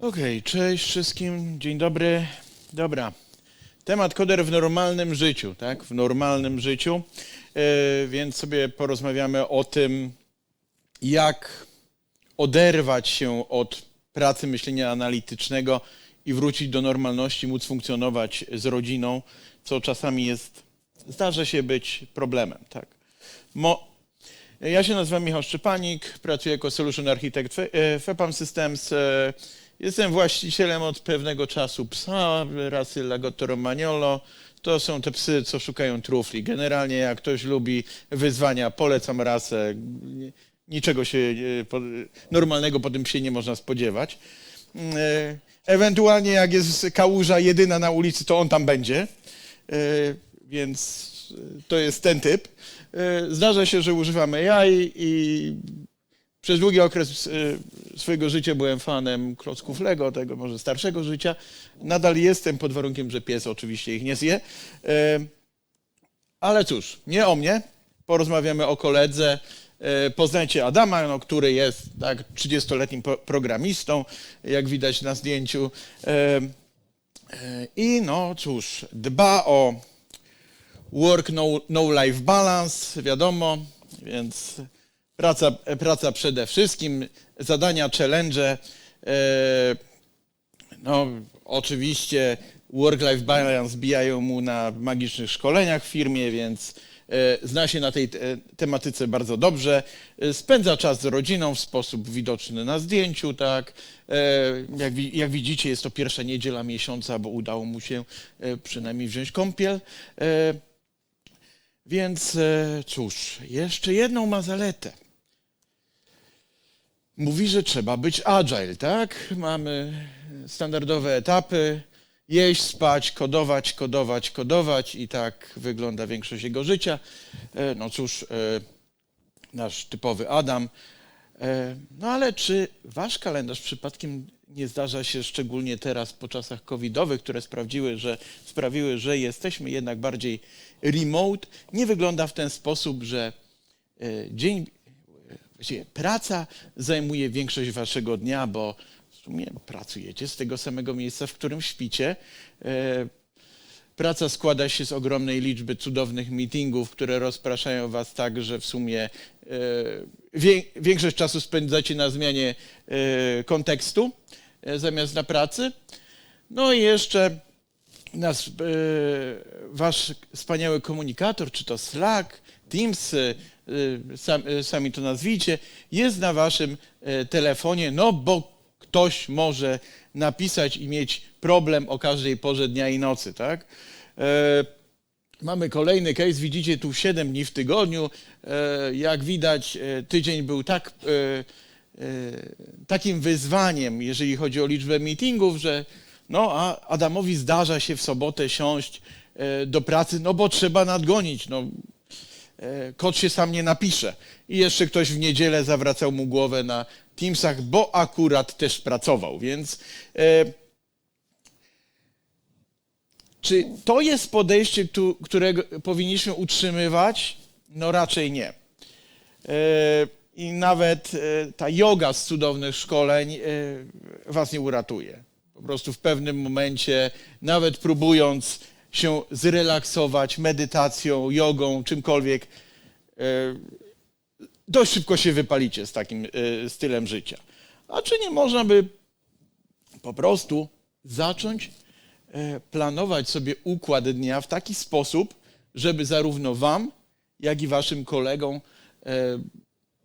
Okej, cześć wszystkim, dzień dobry. Dobra, temat koder w normalnym życiu, tak? W normalnym życiu, E, więc sobie porozmawiamy o tym, jak oderwać się od pracy myślenia analitycznego i wrócić do normalności, móc funkcjonować z rodziną, co czasami jest, zdarza się być problemem, tak? Mo, ja się nazywam Michał Szczepanik, pracuję jako Solution Architect w e, FEPAM Systems. E, Jestem właścicielem od pewnego czasu psa rasy Lagotto Romagnolo. To są te psy, co szukają trufli. Generalnie jak ktoś lubi wyzwania, polecam rasę. Niczego się normalnego po tym psie nie można spodziewać. E, Ewentualnie jak jest kałuża jedyna na ulicy, to on tam będzie. E, Więc to jest ten typ. E, Zdarza się, że używamy jaj i przez długi okres e, swojego życia byłem fanem klocków Lego, tego może starszego życia. Nadal jestem pod warunkiem, że pies oczywiście ich nie zje. E, Ale cóż, nie o mnie. Porozmawiamy o koledze. E, Poznajcie Adama, no, który jest tak, 30-letnim po- programistą, jak widać na zdjęciu. E, I no cóż, dba o work no, no balance, wiadomo, więc praca, praca przede wszystkim, zadania, challenge. E, no, oczywiście work-life balance bijają mu na magicznych szkoleniach w firmie, więc e, zna się na tej te, tematyce bardzo dobrze. E, Spędza czas z rodziną w sposób widoczny na zdjęciu, tak. E, Jak, jak widzicie, jest to pierwsza niedziela miesiąca, bo udało mu się e, przynajmniej wziąć kąpiel. E, Więc e, cóż, jeszcze jedną ma zaletę. Mówi, że trzeba być agile, tak? Mamy standardowe etapy, jeść, spać, kodować, kodować, kodować i tak wygląda większość jego życia. E, No cóż, e, nasz typowy Adam. E, No ale czy wasz kalendarz przypadkiem nie zdarza się szczególnie teraz po czasach covidowych, które sprawdziły, że, sprawiły, że jesteśmy jednak bardziej remote, nie wygląda w ten sposób, że dzień Właściwie praca zajmuje większość waszego dnia, bo w sumie pracujecie z tego samego miejsca, w którym śpicie. E, Praca składa się z ogromnej liczby cudownych meetingów, które rozpraszają was tak, że w sumie e, większość czasu spędzacie na zmianie e, kontekstu zamiast na pracy. No i jeszcze nas, e, wasz wspaniały komunikator, czy to Slack, Teams, e, e, sam, sami to nazwijcie, jest na waszym telefonie, no bo ktoś może napisać i mieć problem o każdej porze dnia i nocy, tak? Mamy kolejny case, widzicie tu 7 dni w tygodniu. Jak widać, tydzień był tak, takim wyzwaniem, jeżeli chodzi o liczbę meetingów, że no, a Adamowi zdarza się w sobotę siąść e, do pracy, no bo trzeba nadgonić. No, e, kod się sam nie napisze. I jeszcze ktoś w niedzielę zawracał mu głowę na Teamsach, bo akurat też pracował, więc e, czy to jest podejście, którego powinniśmy utrzymywać? No raczej nie. E, I nawet e, ta yoga z cudownych szkoleń e, was nie uratuje. Po prostu w pewnym momencie, nawet próbując się zrelaksować medytacją, jogą, czymkolwiek, e, dość szybko się wypalicie z takim e, stylem życia. A czy nie można by po prostu zacząć e, planować sobie układ dnia w taki sposób, żeby zarówno Wam, jak i Waszym kolegom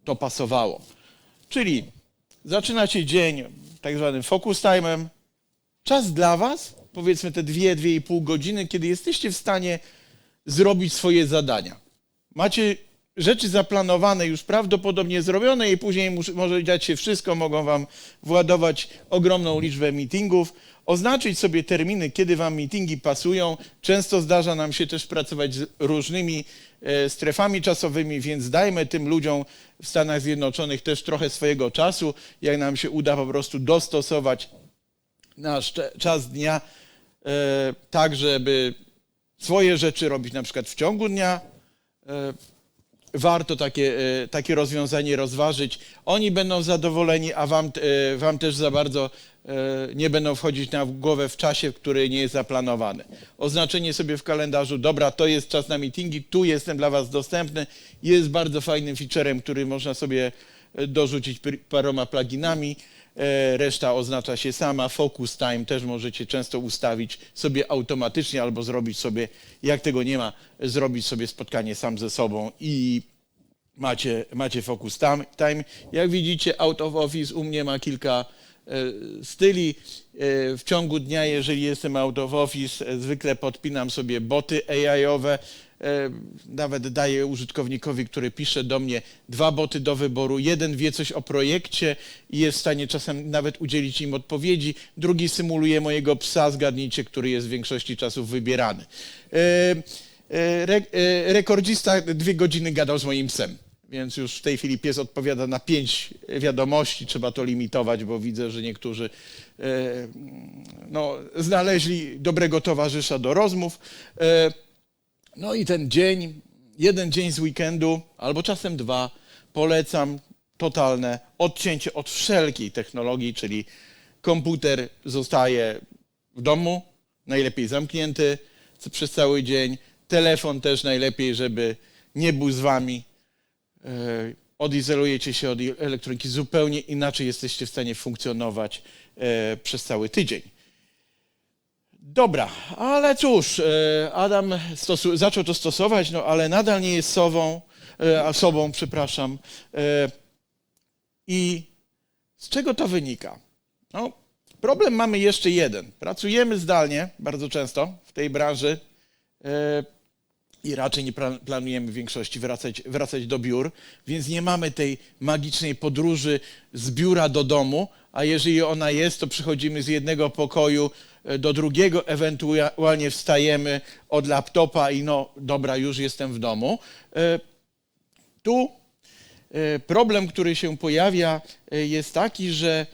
to pasowało. Czyli zaczynacie dzień tak zwanym focus time'em, czas dla Was, powiedzmy te dwie, dwie i pół godziny, kiedy jesteście w stanie zrobić swoje zadania. Macie rzeczy zaplanowane, już prawdopodobnie zrobione i później może dziać się wszystko, mogą wam władować ogromną liczbę meetingów, oznaczyć sobie terminy, kiedy wam meetingi pasują. Często zdarza nam się też pracować z różnymi e, strefami czasowymi, więc dajmy tym ludziom w Stanach Zjednoczonych też trochę swojego czasu, jak nam się uda po prostu dostosować nasz czas dnia e, tak, żeby swoje rzeczy robić na przykład w ciągu dnia, e, warto takie, e, takie rozwiązanie rozważyć. Oni będą zadowoleni, a wam, wam też za bardzo nie będą wchodzić na głowę w czasie, który nie jest zaplanowany. Oznaczenie sobie w kalendarzu, dobra, to jest czas na meetingi, tu jestem dla was dostępny, jest bardzo fajnym featurem, który można sobie dorzucić paroma pluginami. E, Reszta oznacza się sama. Focus time też możecie często ustawić sobie automatycznie albo zrobić sobie, jak tego nie ma, zrobić sobie spotkanie sam ze sobą i macie, macie focus time. Jak widzicie, out of office u mnie ma kilka e, styli. E, W ciągu dnia, jeżeli jestem out of office, zwykle podpinam sobie boty AI-owe. E, Nawet daję użytkownikowi, który pisze do mnie dwa boty do wyboru. Jeden wie coś o projekcie i jest w stanie czasem nawet udzielić im odpowiedzi. Drugi symuluje mojego psa, zgadnijcie, który jest w większości czasów wybierany. E, e, Re, rekordzista dwie godziny gadał z moim psem. Więc już w tej chwili pies odpowiada na pięć wiadomości. Trzeba to limitować, bo widzę, że niektórzy no, znaleźli dobrego towarzysza do rozmów. No i ten dzień, jeden dzień z weekendu, albo czasem dwa, polecam totalne odcięcie od wszelkiej technologii, czyli komputer zostaje w domu, najlepiej zamknięty przez cały dzień. Telefon też najlepiej, żeby nie był z wami. E, Odizolujecie się od elektroniki zupełnie inaczej jesteście w stanie funkcjonować e, przez cały tydzień. Dobra, ale cóż, e, Adam zaczął to stosować, no ale nadal nie jest sową, e, sobą, przepraszam. E, I z czego to wynika? No, problem mamy jeszcze jeden. Pracujemy zdalnie bardzo często w tej branży i raczej nie planujemy w większości wracać, wracać do biur, więc nie mamy tej magicznej podróży z biura do domu, a jeżeli ona jest, to przychodzimy z jednego pokoju do drugiego, ewentualnie wstajemy od laptopa i no dobra, już jestem w domu. E, Tu e, problem, który się pojawia, e, jest taki, że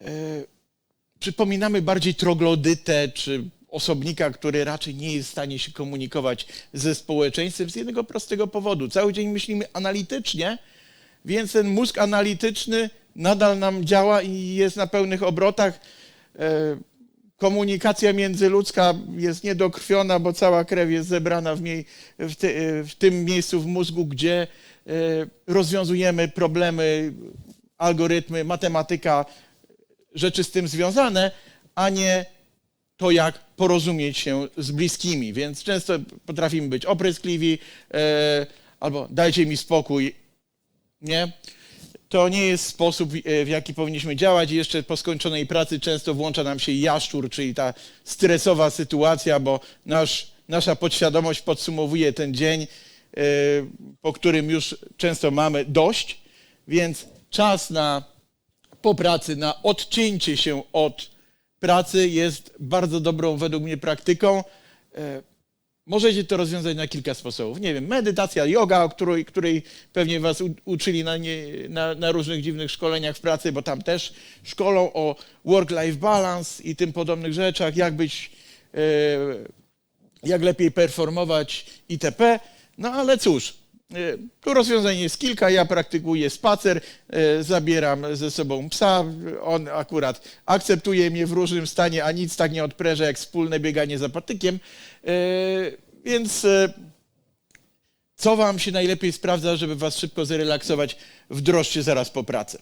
e, przypominamy bardziej troglodytę czy osobnika, który raczej nie jest w stanie się komunikować ze społeczeństwem z jednego prostego powodu. Cały dzień myślimy analitycznie, więc ten mózg analityczny nadal nam działa i jest na pełnych obrotach. Komunikacja międzyludzka jest niedokrwiona, bo cała krew jest zebrana w, mie- w, ty, w tym miejscu w mózgu, gdzie e, rozwiązujemy problemy, algorytmy, matematyka, rzeczy z tym związane, a nie to, jak porozumieć się z bliskimi. Więc często potrafimy być opryskliwi e, albo dajcie mi spokój. Nie? To nie jest sposób, e, w jaki powinniśmy działać. Jeszcze po skończonej pracy często włącza nam się jaszczur, czyli ta stresowa sytuacja, bo nasz, nasza podświadomość podsumowuje ten dzień, e, po którym już często mamy dość, więc czas na po pracy na odcięcie się od pracy jest bardzo dobrą według mnie praktyką. Możecie to rozwiązać na kilka sposobów. Nie wiem, medytacja, yoga, o której, której pewnie was u, uczyli na, nie, na, na różnych dziwnych szkoleniach w pracy, bo tam też szkolą o work-life balance i tym podobnych rzeczach, jak być, e, jak lepiej performować itp. No ale cóż, tu rozwiązań jest kilka. Ja praktykuję spacer, e, zabieram ze sobą psa. On akurat akceptuje mnie w różnym stanie, a nic tak nie odpręża jak wspólne bieganie za patykiem. E, Więc co wam się najlepiej sprawdza, żeby was szybko zrelaksować, wdrożcie zaraz po pracy.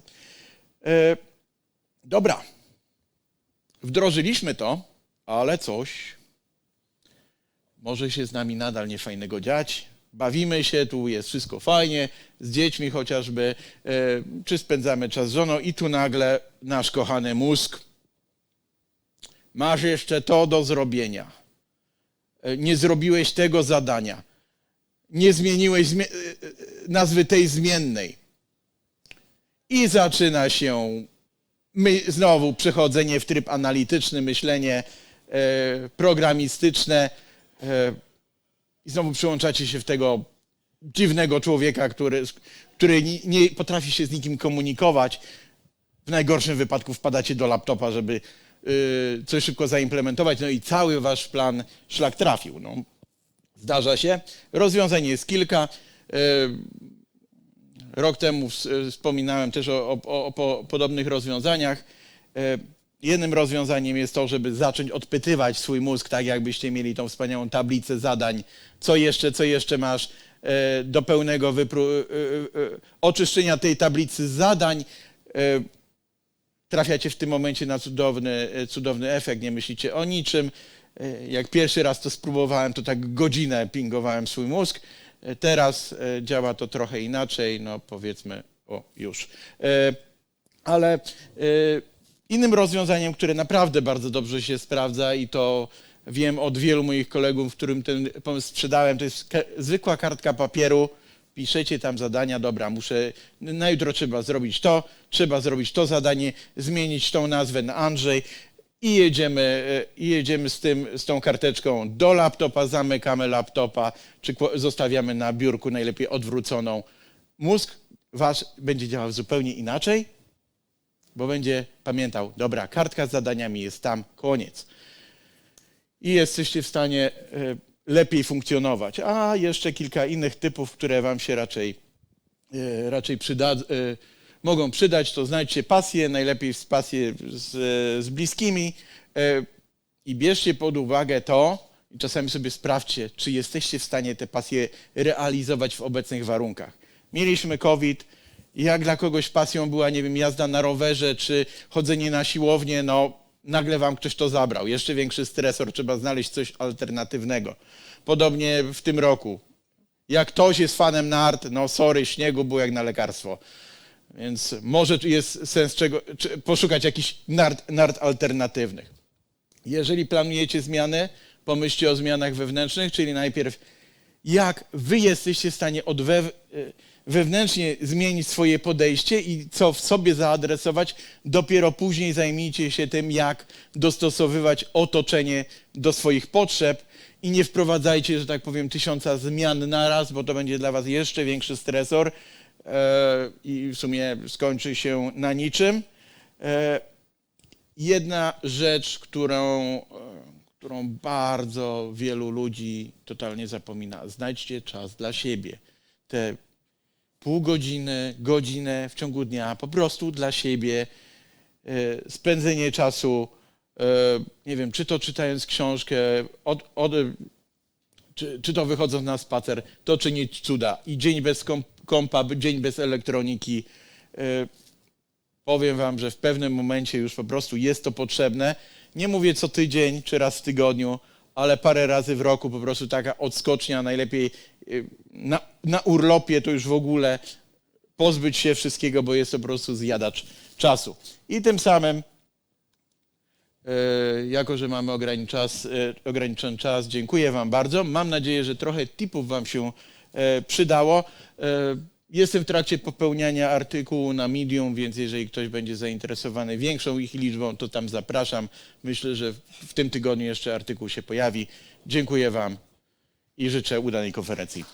Dobra. Wdrożyliśmy to, ale coś może się z nami nadal niefajnego dziać. Bawimy się, tu jest wszystko fajnie, z dziećmi chociażby, e, czy spędzamy czas z żoną i tu nagle nasz kochany mózg. Masz jeszcze to do zrobienia. E, Nie zrobiłeś tego zadania. Nie zmieniłeś zmie- e, nazwy tej zmiennej. I zaczyna się my, znowu przechodzenie w tryb analityczny, myślenie programistyczne. I znowu przyłączacie się w tego dziwnego człowieka, który, który nie, potrafi się z nikim komunikować. W najgorszym wypadku wpadacie do laptopa, żeby y, coś szybko zaimplementować, no i cały wasz plan szlak trafił. No, zdarza się. Rozwiązań jest kilka. Rok temu ws- wspominałem też o, o, o po, podobnych rozwiązaniach. E, Jednym rozwiązaniem jest to, żeby zacząć odpytywać swój mózg, tak jakbyście mieli tą wspaniałą tablicę zadań, co jeszcze, co jeszcze masz e, do pełnego e, e, oczyszczenia tej tablicy zadań. Trafiacie w tym momencie na cudowny, cudowny efekt, nie myślicie o niczym. Jak pierwszy raz to spróbowałem, to tak godzinę pingowałem swój mózg. Teraz działa to trochę inaczej, no powiedzmy, o już. Ale innym rozwiązaniem, które naprawdę bardzo dobrze się sprawdza i to wiem od wielu moich kolegów, którym ten pomysł sprzedałem, to jest zwykła kartka papieru. Piszecie tam zadania, dobra, muszę, na jutro trzeba zrobić to, trzeba zrobić to zadanie, zmienić tą nazwę na Andrzej i jedziemy, e, i jedziemy z, tym, z tą karteczką do laptopa, zamykamy laptopa, czy zostawiamy na biurku, najlepiej odwróconą. Mózg wasz będzie działał zupełnie inaczej, bo będzie pamiętał, dobra, kartka z zadaniami jest tam, koniec. I jesteście w stanie e, lepiej funkcjonować. A jeszcze kilka innych typów, które wam się raczej, e, raczej przyda, e, mogą przydać, to znajdźcie pasję, najlepiej pasję z, z bliskimi i bierzcie pod uwagę to, i czasami sobie sprawdźcie, czy jesteście w stanie te pasje realizować w obecnych warunkach. Mieliśmy COVID, jak dla kogoś pasją była, nie wiem, jazda na rowerze czy chodzenie na siłownię, no nagle wam ktoś to zabrał. Jeszcze większy stresor, trzeba znaleźć coś alternatywnego. Podobnie w tym roku. Jak ktoś jest fanem nart, no sorry, śniegu było jak na lekarstwo. Więc może jest sens czego, poszukać jakichś nart, nart alternatywnych. Jeżeli planujecie zmiany, pomyślcie o zmianach wewnętrznych, czyli najpierw jak wy jesteście w stanie od wew- e, wewnętrznie zmienić swoje podejście i co w sobie zaadresować, dopiero później zajmijcie się tym, jak dostosowywać otoczenie do swoich potrzeb i nie wprowadzajcie, że tak powiem, tysiąca zmian naraz, bo to będzie dla was jeszcze większy stresor e, i w sumie skończy się na niczym. E, jedna rzecz, którą, którą bardzo wielu ludzi totalnie zapomina. Znajdźcie czas dla siebie. Te pół godziny, godzinę w ciągu dnia po prostu dla siebie. e, Spędzenie czasu, e, nie wiem, czy to czytając książkę, od, od, czy, czy to wychodząc na spacer, to czynić cuda. I dzień bez komp- kompa, dzień bez elektroniki. e, powiem wam, że w pewnym momencie już po prostu jest to potrzebne. Nie mówię co tydzień czy raz w tygodniu, ale parę razy w roku po prostu taka odskocznia, najlepiej y, na, na urlopie to już w ogóle pozbyć się wszystkiego, bo jest to po prostu zjadacz czasu. I tym samym, e, jako że mamy ograniczony czas, e, ograniczony czas, dziękuję wam bardzo. Mam nadzieję, że trochę tipów wam się przydało. Jestem w trakcie popełniania artykułu na Medium, więc jeżeli ktoś będzie zainteresowany większą ich liczbą, to tam zapraszam. Myślę, że w tym tygodniu jeszcze artykuł się pojawi. Dziękuję Wam i życzę udanej konferencji.